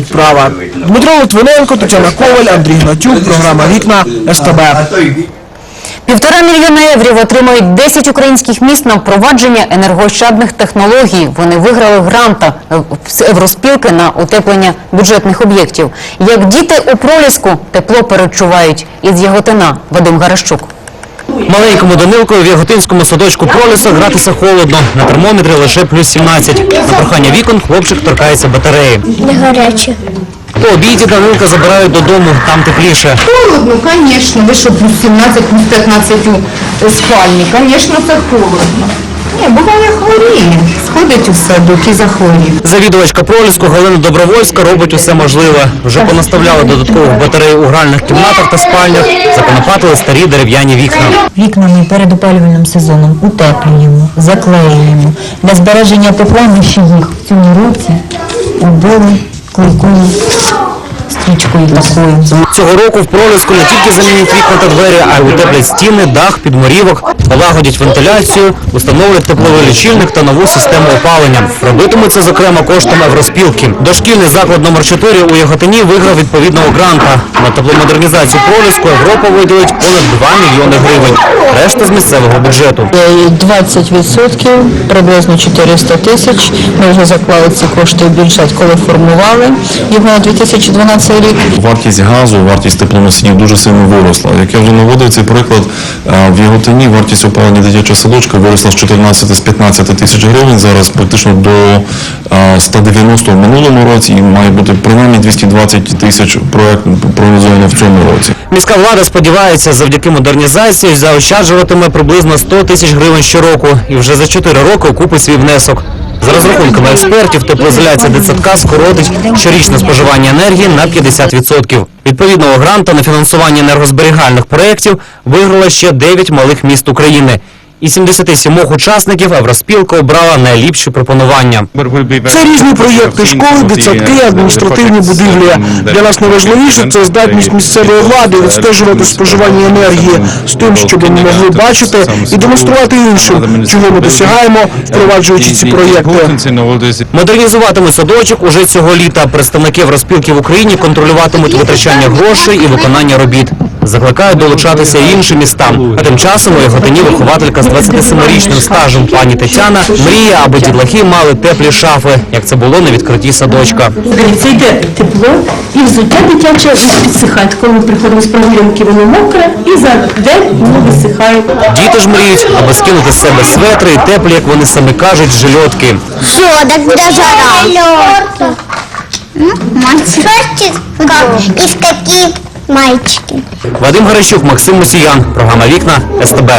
права. Дмитро Литвиненко, Тетяна Коваль, Андрій Гнатюк, програма Вікна СТБ. Півтора мільйона єврів отримають 10 українських міст на впровадження енергоощадних технологій. Вони виграли гранта з Євроспілки на утеплення бюджетних об'єктів. Як діти у проліску тепло перечувають. Із Яготина Вадим Гаращук. Маленькому Данилкові в Яготинському садочку проліса гратися холодно. На термометрі лише плюс 17. На прохання вікон хлопчик торкається батареї. Не гаряче. По обіді Данилка забирають додому, там тепліше. Холодно, звісно, Ви що, плюс 17, плюс 15 у спальні? Звісно, це холодно. Ні, буває хворіє. Сходить у садок і захворіє. Завідувачка проліску Галина Добровольська робить усе можливе. Вже понаставляли додаткових батарей у гральних кімнатах та спальнях, законопатили старі дерев'яні вікна. Вікнами перед опалювальним сезоном утеплюємо, заклеюємо. Для збереження тепла ми ще їх в цьому році оббили клейкою стрічкою такою. Цього року в проліску не тільки замінять вікна та двері, а й утеплять стіни, дах, підморівок, полагодять вентиляцію, установлять тепловий лічильник та нову систему опалення. Робитимуть це, зокрема, коштом Євроспілки. Дошкільний заклад номер 4 у Яготині виграв відповідного гранта. На тепломодернізацію проліску Європа виділить понад 2 мільйони гривень. Решта з місцевого бюджету. Е, 20%, приблизно 400 тисяч. Ми вже заклали ці кошти в бюджет, коли формували його на 2012 рік. Вартість газу, вартість теплоносіїв дуже сильно виросла. Як я вже наводив цей приклад, е, в Яготині вартість опалення дитячого садочка виросла з 14 з 15 тисяч гривень, зараз практично до е, 190 в минулому році і має бути принаймні 220 тисяч проект прогнозовано в цьому році. Міська влада сподівається, завдяки модернізації заощаджуватиме приблизно 100 тисяч гривень щороку і вже за 4 роки окупить свій внесок. За розрахунками експертів, теплоізоляція дитсадка скоротить щорічне споживання енергії на 50%. Відповідного гранта на фінансування енергозберігальних проєктів виграло ще 9 малих міст України. Із 77 учасників Євроспілка обрала найліпші пропонування. Це різні проєкти, школи, дитсадки, адміністративні будівлі. Для нас найважливіше це здатність місцевої влади відстежувати споживання енергії з тим, щоб ми могли бачити і демонструвати іншим, чого ми досягаємо, впроваджуючи ці проєкти. Модернізуватимуть садочок уже цього літа. Представники Євроспілки в Україні контролюватимуть витрачання грошей і виконання робіт. Закликають долучатися і інші міста. А тим часом у Яготині вихователька з 27-річним стажем пані Тетяна мріє, аби дітлахи мали теплі шафи, як це було на відкритті садочка. Дивіться, йде тепло, і взуття дитяче підсихає. Коли ми приходимо з прогулянки, воно мокре, і за день воно висихає. Діти ж мріють, аби скинути з себе светри і теплі, як вони самі кажуть, жильотки. Все, так буде жара. Мальчики. Из какие мальчики? Вадим Горищук, Максим Мусіян. Програма Вікна СТБ.